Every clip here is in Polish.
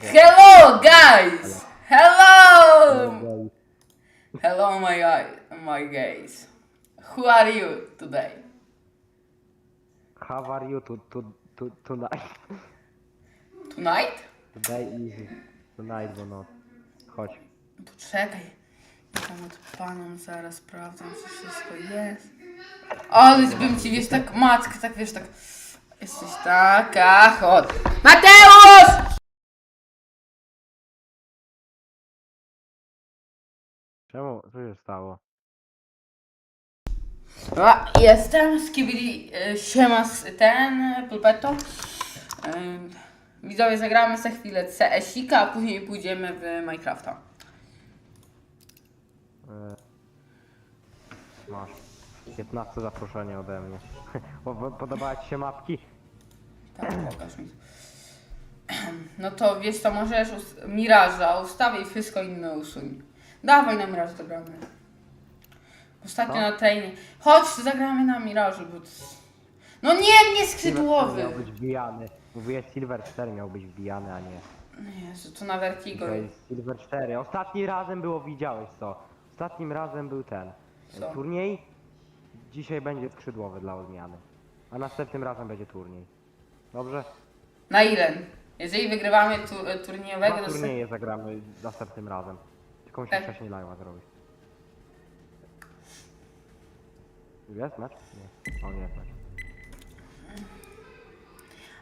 Hello, guys! Hello! Hello, my guy, my guys. Who are you today? How are you to, to, to, tonight? Tonight? Today is tonight, bo no. Chodź. Poczekaj. Tam odpalam, zaraz sprawdzam, czy wszystko jest. Ale bym ci, wiesz, tak, matkę, tak, wiesz, tak... Jesteś taka, chodź. Mateusz! Czemu? Co się stało? A, jestem, skibidi, e, siema, z ten, e, pulpetto. Ym, Widzowie, zagramy za chwilę CS-ika, a później pójdziemy w Minecrafta. E, Masz. 15 zaproszenie ode mnie. Po- Podobały ci się mapki? Tak, pokaż mi. No to wiesz co, możesz us- Miraża ustawię i wszystko inne usuń. Dawaj na Miraż zagramy. Ostatnio Co? na trainie. Chodź, zagramy na Mirażu, bo... No nie, nie skrzydłowy! Miał być wbijany. Mówiłeś Silver 4 miał być wbijany, a nie. Jezu, to na Vertigo. Dzisiaj jest Silver 4. Ostatni razem było, widziałeś co? Ostatnim razem był ten. Co? Turniej. Dzisiaj będzie skrzydłowy dla odmiany. A następnym razem będzie turniej. Dobrze? Na ile? Jeżeli wygrywamy tu, e, turniejowego, Na to se- turnieje zagramy następnym razem. Mi się Tak. wcześniej live'a zrobić. Jest mecz? Nie. O nie jest mecz.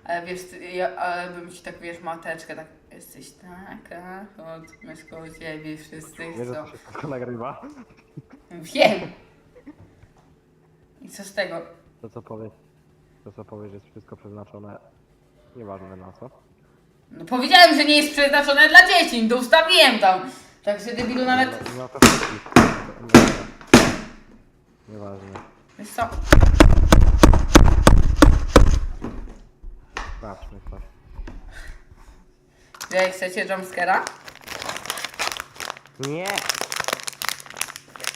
Ale wiesz, ty- ja, ale bym ci tak, wiesz, mateczkę, tak, jesteś taka, chodź, my koło ciebie wszyscy Wiesz, że chcą. to się wszystko nagrywa? Wiem! I co z tego? To co powiesz? To co powiesz jest wszystko przeznaczone. Nieważne na co. No powiedziałem, że nie jest przeznaczone dla dzieci, to ustawiłem tam. Także debilu nawet, No, no to. Nieważne. wiesz co, to. że jak chcecie jumpscare'a? Nie!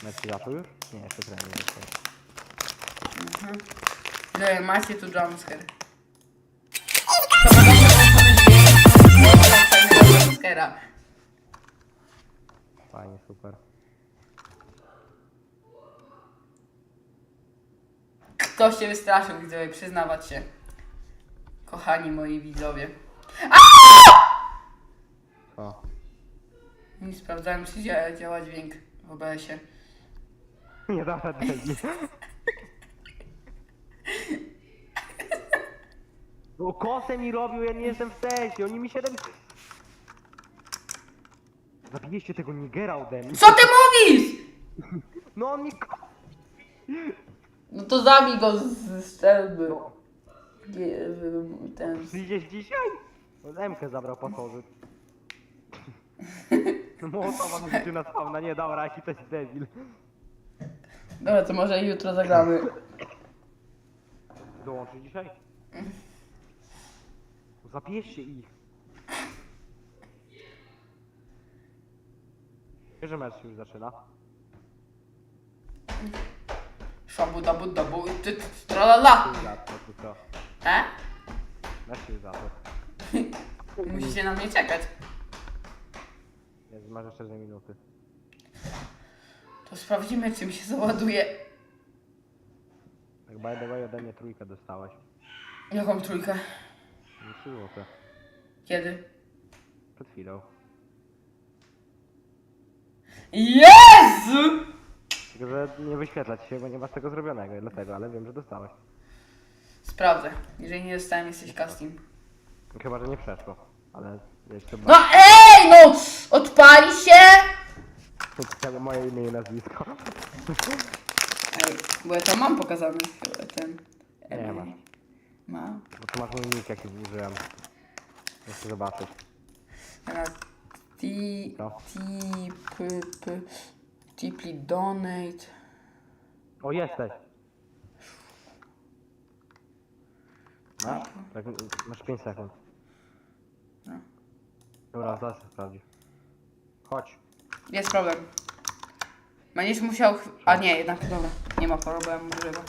Mecz zaczął już? Nie, jeszcze trening jeszcze. Że macie tu jumpscare. To ma dobrze fajnego jumpscare'a. Fajnie, super. Ktoś się wystraszył, widzowie, przyznawać się. Kochani moi widzowie. O. Nie sprawdzałem, czy działa, działa dźwięk w OBS-ie. Nie da rady. No kosę mi robił, ja nie jestem w sensie, oni mi 7... Zabiliście tego Nigera ode mnie. Co ty mówisz? No on mi... No to zabij go z- z strzelby. Nie, wy- Ten. Przyjdziesz dzisiaj? Emkę zabrał pasożyt. No Mołotowa rzucił na spawna, nie dobra, jaki to jest debil. Dobra, to może jutro zagramy. Dołączysz dzisiaj? Zabierzcie ich. Wiesz, że mecz już zaczyna? Szabu dabu dabu i ty ty, tralala. Już za to? E? Mecz już za to. Musicie na mnie czekać. Jest, masz jeszcze 2 minuty. To sprawdzimy, czy mi się załaduje. Tak by the way ode mnie trójkę dostałeś. Jaką trójkę? 3 złote. Kiedy? Przed chwilą. Jezu! Tylko, że nie wyświetlać się, bo nie masz tego zrobionego, i dlatego, ale wiem, że dostałeś. Sprawdzę. Jeżeli nie dostałem, jesteś casting. Chyba, że nie przeszło. Ale to No ej, no! Odpali się! to moje imię i nazwisko. Ej, bo ja to mam pokazany ten. Nie masz. Mam. Bo tu masz mój nick, jaki użyłem. Chcę zobaczyć. Teraz T, Co? T, P, Deeply Donate. O, jesteś! Masz? Tak, masz 5 sekund. No. Dobra, zaraz się sprawdzi. Chodź. Jest problem. Będziesz musiał. ch- A nie, jednak dobra. Nie ma problemu dużego.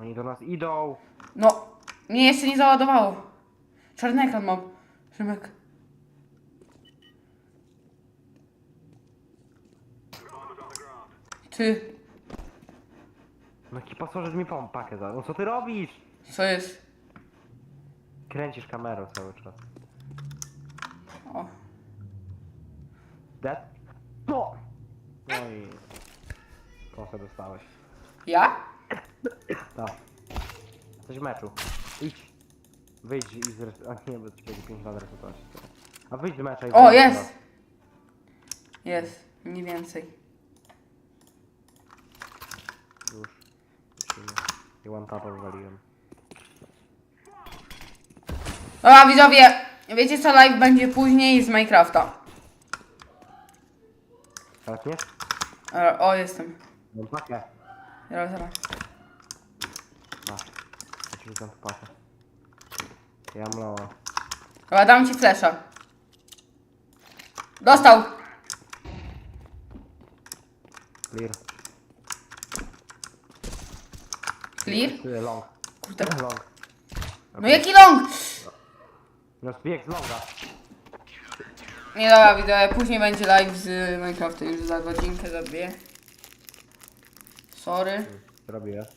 Oni do nas idą. No, mnie jeszcze nie załadowało. Czarny ekran mam. Szymek. Ty, No jaki pasożyt mi pom pakę za. No co ty robisz? co jest? Kręcisz kamerą cały czas. O. Dead? No! No i... Kosę dostałeś. Ja? Tak. Jesteś w meczu. Idź. Wyjdź i zres... A nie, bo ci będzie 5 lat resetować. A wyjdź z mecza i... O, jest! Jest, mniej więcej. Już. Musimy. I one tapa wywaliłem. Dobra, widzowie, wiecie co live będzie później z Minecrafta. Tak nie? O, jestem. Mam pakę. Zaraz, zaraz. Masz. Ja ci rzucam tu pakę. Ja mam loa. Dobra, dam ci flesza. Dostał! Clear. Clear? Long. Kurde. Long. No jaki long? No zbieg z longa. Nie dobra, widzowie, później będzie live z Minecrafta już za godzinkę, za dwie. Sorry. Robię.